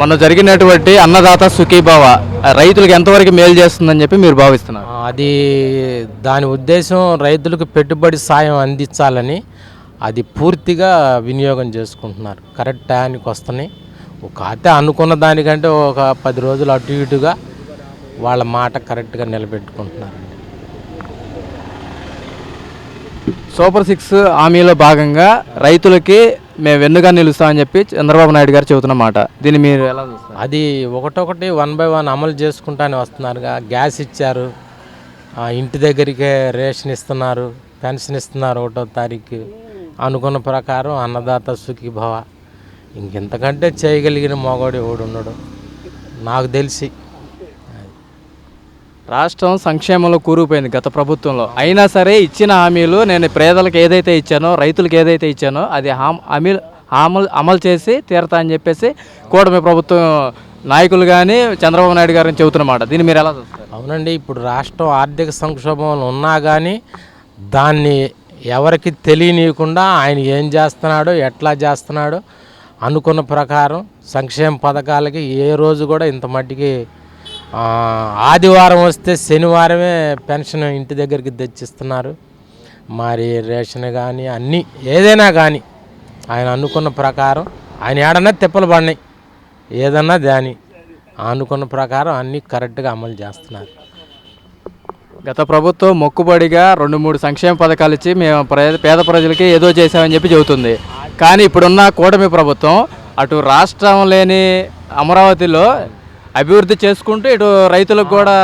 మొన్న జరిగినటువంటి అన్నదాత సుఖీభావ రైతులకు ఎంతవరకు మేలు చేస్తుందని చెప్పి మీరు భావిస్తున్నారు? అది దాని ఉద్దేశం రైతులకు పెట్టుబడి సాయం అందించాలని అది పూర్తిగా వినియోగం చేసుకుంటున్నారు. కరెక్ట్ టయానికి వస్తున్నాయి. ఒక అయితే అనుకున్న దానికంటే ఒక పది రోజులు అటు ఇటుగా వాళ్ళ మాట కరెక్ట్గా నిలబెట్టుకుంటున్నారు. సూపర్ సిక్స్ హామీలో భాగంగా రైతులకి మేము వెన్నుగా నిలుస్తామని చెప్పి చంద్రబాబు నాయుడు గారు చెబుతున్న మాట. దీన్ని మీరు ఎలా చూస్తారు? అది ఒకటొకటి వన్ బై వన్ అమలు చేసుకుంటానే వస్తున్నారుగా గ్యాస్ ఇచ్చారు. ఆ, ఇంటి దగ్గరికే రేషన్ ఇస్తున్నారు. పెన్షన్ ఇస్తున్నారు ఒకటో తారీఖు. అనుకున్న ప్రకారం అన్నదాత సుఖీభవ ఇంకెంతకంటే చేయగలిగిన మగవాడు ఎవడు ఉన్నాడు నాకు తెలిసి రాష్ట్రం సంక్షేమంలో కూరుకుపోయింది గత ప్రభుత్వంలో. అయినా సరే ఇచ్చిన హామీలు నేను పేదలకు ఏదైతే ఇచ్చానో రైతులకు ఏదైతే ఇచ్చానో అది హామ్ అమలు అమలు అమలు చేసి తీరతా అని చెప్పేసి కూటమి ప్రభుత్వం నాయకులు కానీ చంద్రబాబు నాయుడు గారిని చెబుతున్నమాట. దీన్ని మీరు ఎలా చూస్తారు? అవునండి ఇప్పుడు రాష్ట్రం ఆర్థిక సంక్షోభంలో ఉన్నా కానీ దాన్ని ఎవరికి తెలియనీయకుండా ఆయన ఏం చేస్తున్నాడో ఎట్లా చేస్తున్నాడో అనుకున్న ప్రకారం సంక్షేమ పథకాలకి ఏ రోజు కూడా ఇంత మట్టికి ఆదివారం వస్తే శనివారమే పెన్షన్ ఇంటి దగ్గరికి తెచ్చిస్తున్నారు. మరి రేషన్ కానీ అన్నీ ఏదైనా కానీ ఆయన అనుకున్న ప్రకారం ఆయన ఏడన్నా తిప్పలు పడినాయి. ఏదన్నా దాని అనుకున్న ప్రకారం అన్నీ కరెక్ట్గా అమలు చేస్తున్నారు. గత ప్రభుత్వం మొక్కుబడిగా రెండు మూడు సంక్షేమ పథకాలు ఇచ్చి మేము పేద ప్రజలకి ఏదో చేసామని చెప్పి చెబుతుంది. కానీ ఇప్పుడున్న కూటమి ప్రభుత్వం అటు రాష్ట్రం లేని అమరావతిలో అభివృద్ధి చేసుకుంటూ ఇటు రైతులకు కూడా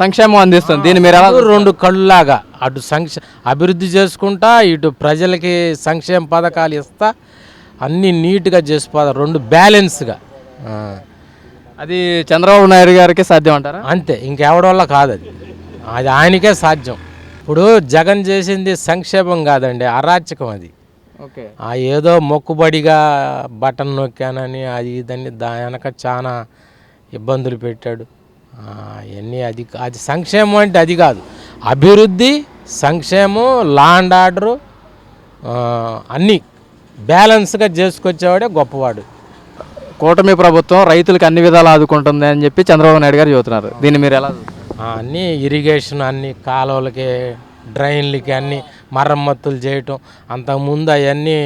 సంక్షేమం అందిస్తుంది. దీన్ని మీరు ఎలా రెండు కళ్ళులాగా అటు సంక్షే అభివృద్ధి చేసుకుంటా ఇటు ప్రజలకి సంక్షేమ పథకాలు ఇస్తా అన్నీ నీట్గా చేసిపోతా రెండు బ్యాలెన్స్గా. అది చంద్రబాబు నాయుడు గారికి సాధ్యం అంటారా? అంతే ఇంకెవడి వల్ల కాదు అది. అది ఆయనకే సాధ్యం. ఇప్పుడు జగన్ చేసింది సంక్షేమం కాదండి అరాచకం అది. ఓకే. ఆ ఏదో మొక్కుబడిగా బటన్ నొక్కానని అది ఇదని దా వెనక చాలా ఇబ్బందులు పెట్టాడు. అవన్నీ అది అది సంక్షేమం అంటే అది కాదు. అభివృద్ధి సంక్షేమం లా అండ్ ఆర్డరు అన్నీ బ్యాలెన్స్గా చేసుకొచ్చేవాడే గొప్పవాడు. కూటమి ప్రభుత్వం రైతులకు అన్ని విధాలు ఆదుకుంటుంది అని చెప్పి చంద్రబాబు నాయుడు గారు చెబుతున్నారు. దీన్ని మీరు ఎలా అన్నీ ఇరిగేషన్ అన్ని కాలువలకి డ్రైన్లకి అన్ని మరమ్మతులు చేయటం అంతకుముందు అవన్నీ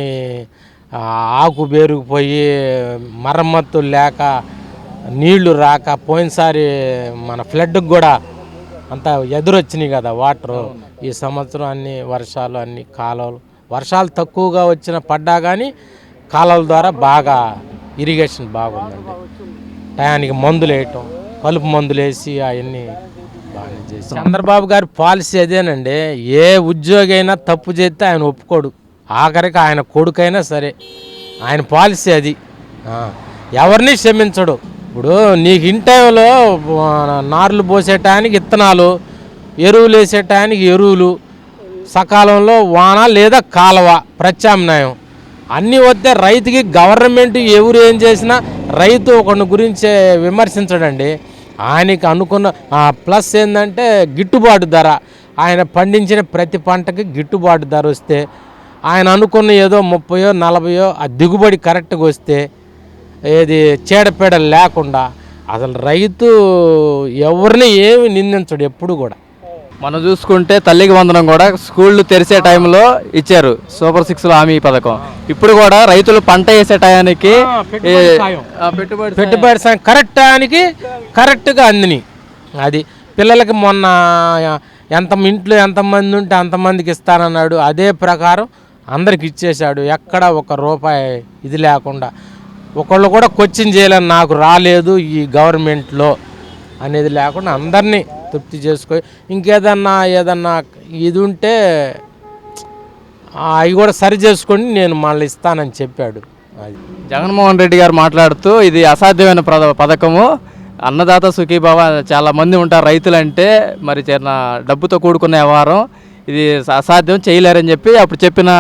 ఆకు బేరుకుపోయి మరమ్మతులు లేక నీళ్ళు రాక పోయినసారి మన ఫ్లడ్కి కూడా అంత ఎదురొచ్చినాయి కదా వాటరు ఈ సంవత్సరం అన్ని వర్షాలు అన్ని కాలువలు. వర్షాలు తక్కువగా వచ్చిన పడ్డా కానీ కాలువల ద్వారా బాగా ఇరిగేషన్ బాగుందండి. టయానికి మందులు వేయటం కలుపు మందులు వేసి అవన్నీ బాగానే చేసి చంద్రబాబు గారి పాలసీ అదేనండి ఏ ఉద్యోగి అయినా తప్పు చేస్తే ఆయన ఒప్పుకోడు. ఆఖరికి ఆయన కొడుకైనా సరే ఆయన పాలసీ అది. ఎవరిని క్షమించడు. ఇప్పుడు నీకు ఇన్ టైంలో నార్లు పోసేటానికి ఇత్తనాలు ఎరువులు వేసేటానికి ఎరువులు సకాలంలో వాన లేదా కాలువ ప్రత్యామ్నాయం. అన్నీ వస్తే రైతుకి గవర్నమెంట్ ఎవరు ఏం చేసినా రైతు ఒకరిని గురించి విమర్శించడండి. ఆయనకి అనుకున్న ప్లస్ ఏంటంటే గిట్టుబాటు ధర. ఆయన పండించిన ప్రతి పంటకి గిట్టుబాటు ధర వస్తే ఆయన అనుకున్న ఏదో ముప్పయో నలభయో ఆ దిగుబడి కరెక్ట్గా వస్తే ఏది చీడపీడ లేకుండా అసలు రైతు ఎవరిని ఏమి నిందించడు ఎప్పుడు కూడా. మనం చూసుకుంటే తల్లికి వందనం కూడా స్కూళ్ళు తెరిసే టైంలో ఇచ్చారు సూపర్ సిక్స్ హామీ పథకం. ఇప్పుడు కూడా రైతులు పంట వేసే టయానికి పెట్టుబడి పెట్టుబడి పెట్టుబడి సాయం కరెక్ట్ టయానికి కరెక్ట్గా అందిని. అది పిల్లలకి మొన్న ఎంత ఇంట్లో ఎంతమంది ఉంటే అంతమందికి ఇస్తానన్నాడు. అదే ప్రకారం అందరికి ఇచ్చేశాడు. ఎక్కడ ఒక రూపాయి ఇది లేకుండా. ఒకళ్ళు కూడా క్వశ్చన్ చేయాలని నాకు రాలేదు ఈ గవర్నమెంట్లో అనేది లేకుండా అందరినీ తృప్తి చేసుకో ఇంకేదన్నా ఏదన్నా ఇది ఉంటే అవి కూడా సరి చేసుకొని నేను మళ్ళీ ఇస్తానని చెప్పాడు. అది. జగన్మోహన్ రెడ్డి గారు మాట్లాడుతూ ఇది అసాధ్యమైన పద- పథకము. అన్నదాత సుఖీభావ చాలా మంది ఉంటారు రైతులంటే మరి చిన్న డబ్బుతో కూడుకున్న వ్యవహారం. ఇది అసాధ్యం చేయలేరని చెప్పి అప్పుడు చెప్పిన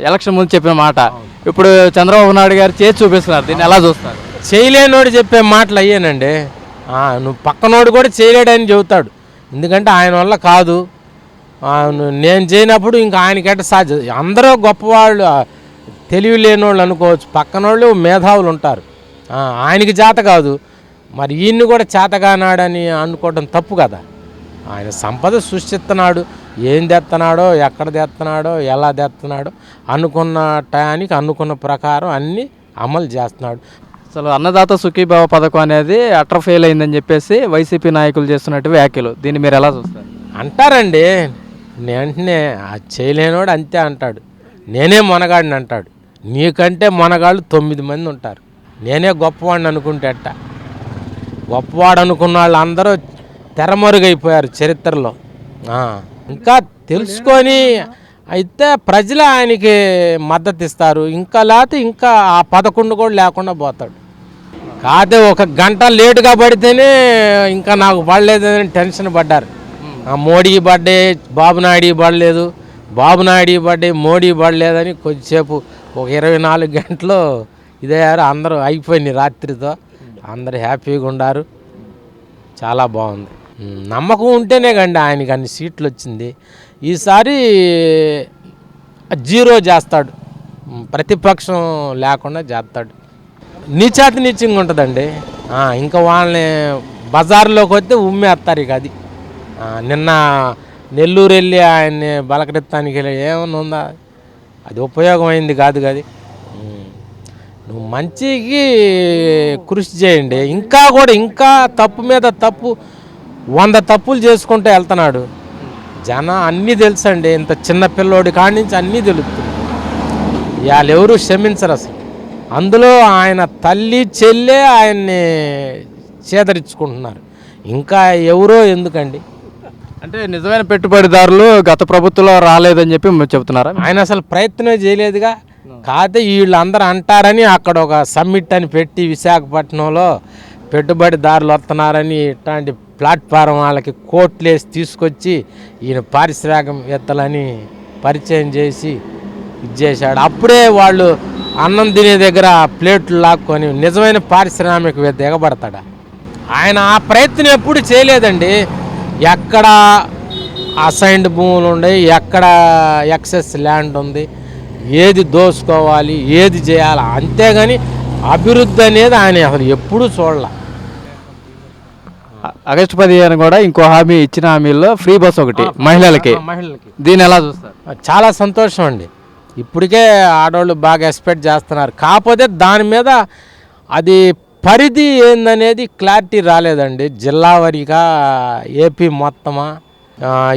ఎలక్షన్ ముందు చెప్పిన మాట. ఇప్పుడు చంద్రబాబు నాయుడు గారు చేసి చూపిస్తున్నారు దీన్ని ఎలా చూస్తారు? చేయలేనోడు చెప్పే మాటలు అయ్యానండి. నువ్వు పక్కనోడు కూడా చేయలేడని చెబుతాడు. ఎందుకంటే ఆయన వల్ల కాదు. నేను చేయనప్పుడు ఇంకా ఆయనకంటే సాధ్యం. అందరూ గొప్పవాళ్ళు తెలివి లేనోళ్ళు అనుకోవచ్చు. పక్కనోళ్ళు మేధావులు ఉంటారు. ఆయనకి చేత కాదు. మరి ఈయన్ని కూడా చేతగానాడని అనుకోవడం తప్పు కదా. ఆయన సంపద సృష్టిస్తున్నాడు. ఏం తెస్తున్నాడో ఎక్కడ తెస్తున్నాడో ఎలా తెస్తున్నాడో అనుకున్న టయానికి అనుకున్న ప్రకారం అన్నీ అమలు చేస్తున్నాడు. అసలు అన్నదాత సుఖీభావ పథకం అనేది అటర్ ఫెయిల్ అయిందని చెప్పేసి వైసీపీ నాయకులు చేస్తున్నట్టు వ్యాఖ్యలు. దీన్ని మీరు ఎలా చూస్తారు? అంటారండి. వెంటనే ఆ చేయలేనోడు అంతే అంటాడు. నేనే మొనగాడిని అంటాడు. నీకంటే మొనగాళ్ళు తొమ్మిది మంది ఉంటారు. నేనే గొప్పవాడిని అనుకుంటే అట్ట గొప్పవాడు అనుకున్న వాళ్ళు అందరూ తెరమరుగైపోయారు చరిత్రలో. ఇంకా తెలుసుకొని అయితే ప్రజలు ఆయనకి మద్దతు ఇస్తారు. ఇంకా లేకపోతే ఇంకా ఆ పదకొండు కూడా లేకుండా పోతాడు. కాకపోతే ఒక గంట లేటుగా పడితేనే ఇంకా నాకు పడలేదని టెన్షన్ పడ్డారు. ఆ మోడీ పడ్డే బాబు నాయుడు పడలేదు. బాబు నాయుడు పడ్డే మోడీ పడలేదని కొద్దిసేపు ఒక ఇరవై నాలుగు గంటలు ఇదయ్యారు అందరూ అయిపోయింది రాత్రితో. అందరూ హ్యాపీగా ఉండారు. చాలా బాగుంది. నమ్మకం ఉంటేనే కండి ఆయనకి అన్ని సీట్లు వచ్చింది. ఈసారి జీరో చేస్తాడు. ప్రతిపక్షం లేకుండా చేస్తాడు. నీచాతి నీచంగా ఉంటుందండి. ఇంకా వాళ్ళని బజార్లోకి వస్తే ఉమ్మేస్తారు ఇక అది. నిన్న నెల్లూరు వెళ్ళి ఆయన్ని బలకరిత్తానికి వెళ్ళి ఏమన్నా ఉందా? అది ఉపయోగమైంది కాదు కదా నువ్వు మంచికి కృషి చేయండి. ఇంకా కూడా ఇంకా తప్పు మీద తప్పు వంద తప్పులు చేసుకుంటూ వెళ్తున్నాడు. జన అన్నీ తెలుసండి ఇంత చిన్న పిల్లోడి కాడి నుంచి అన్నీ తెలుస్తుంది. వాళ్ళు ఎవరు క్షమించరు అసలు. అందులో ఆయన తల్లి చెల్లె ఆయన్ని చేదరించుకుంటున్నారు. ఇంకా ఎవరో ఎందుకండి? అంటే నిజమైన పెట్టుబడిదారులు గత ప్రభుత్వంలో రాలేదని చెప్పి చెబుతున్నారా? ఆయన అసలు ప్రయత్నం చేయలేదుగా. కాకపోతే వీళ్ళందరూ అంటారని అక్కడ ఒక సమ్మిట్ అని పెట్టి విశాఖపట్నంలో పెట్టుబడిదారులు వస్తున్నారని ఇట్లాంటి ప్లాట్ఫారం వాళ్ళకి కోట్లేసి తీసుకొచ్చి ఈయన పారిశ్రామికవేత్తలని పరిచయం చేసి ఇది చేశాడు. అప్పుడే వాళ్ళు అన్నం తినే దగ్గర ప్లేట్లు లాక్కొని నిజమైన పారిశ్రామికవేత్త ఎగబడతాడా. ఆయన ఆ ప్రయత్నం ఎప్పుడు చేయలేదండి. ఎక్కడ అసైన్డ్ భూములు ఉన్నాయి ఎక్కడ ఎక్సెస్ ల్యాండ్ ఉంది ఏది దోసుకోవాలి ఏది చేయాలి అంతేగాని అభివృద్ధి అనేది ఆయన అసలు ఎప్పుడూ చూడాల. ఆగస్టు పదిహేను కూడా ఇంకో హామీ ఇచ్చిన హామీల్లో ఫ్రీ బస్ ఒకటి మహిళలకి. మహిళలకి. దీన్ని ఎలా చూస్తారు? చాలా సంతోషం అండి. ఇప్పటికే ఆడవాళ్ళు బాగా ఎక్స్పెక్ట్ చేస్తున్నారు. కాకపోతే దాని మీద అది పరిధి ఏందనేది క్లారిటీ రాలేదండి. జిల్లా వారీగా ఏపీ మొత్తమా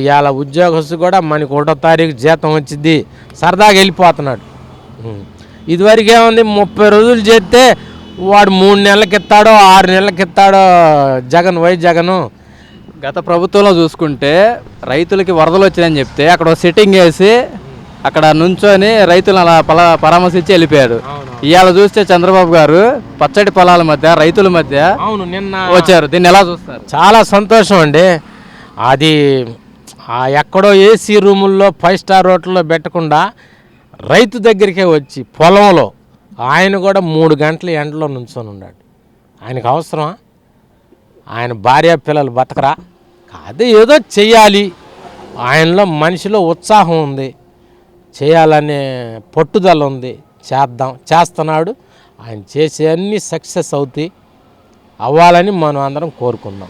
ఇవాళ ఉద్యోగస్తు కూడా మనకి ఒకటో తారీఖు జీతం వచ్చింది సరదాగా వెళ్ళిపోతున్నాడు. ఇదివరకు ఏముంది ముప్పై రోజులు చేస్తే వాడు మూడు నెలలకి ఇస్తాడో ఆరు నెలలకి ఇస్తాడో జగన్ వై జగను. గత ప్రభుత్వంలో చూసుకుంటే రైతులకి వరదలు వచ్చినాయని చెప్తే అక్కడ సిట్టింగ్ వేసి అక్కడ నుంచొని రైతులను అలా పల పరామర్శించి వెళ్ళిపోయాడు. ఇవాళ చూస్తే చంద్రబాబు గారు పచ్చడి పొలాల మధ్య రైతుల మధ్య అవును నిన్న వచ్చారు. దీన్ని ఎలా చూస్తారు? చాలా సంతోషం అండి. అది ఎక్కడో ఏసీ రూముల్లో ఫైవ్ స్టార్ హోటల్లో పెట్టకుండా రైతు దగ్గరికే వచ్చి పొలంలో ఆయన కూడా మూడు గంటల ఎండలో నుంచొని ఉన్నాడు. ఆయనకు అవసరమా? ఆయన భార్య పిల్లలు బతకరా? కాదు ఏదో చెయ్యాలి. ఆయనలో మనిషిలో ఉత్సాహం ఉంది. చేయాలనే పట్టుదల ఉంది. చేద్దాం చేస్తున్నాడు. ఆయన చేసే అన్ని సక్సెస్ అవుతాయి. అవ్వాలని మనం అందరం కోరుకుందాం.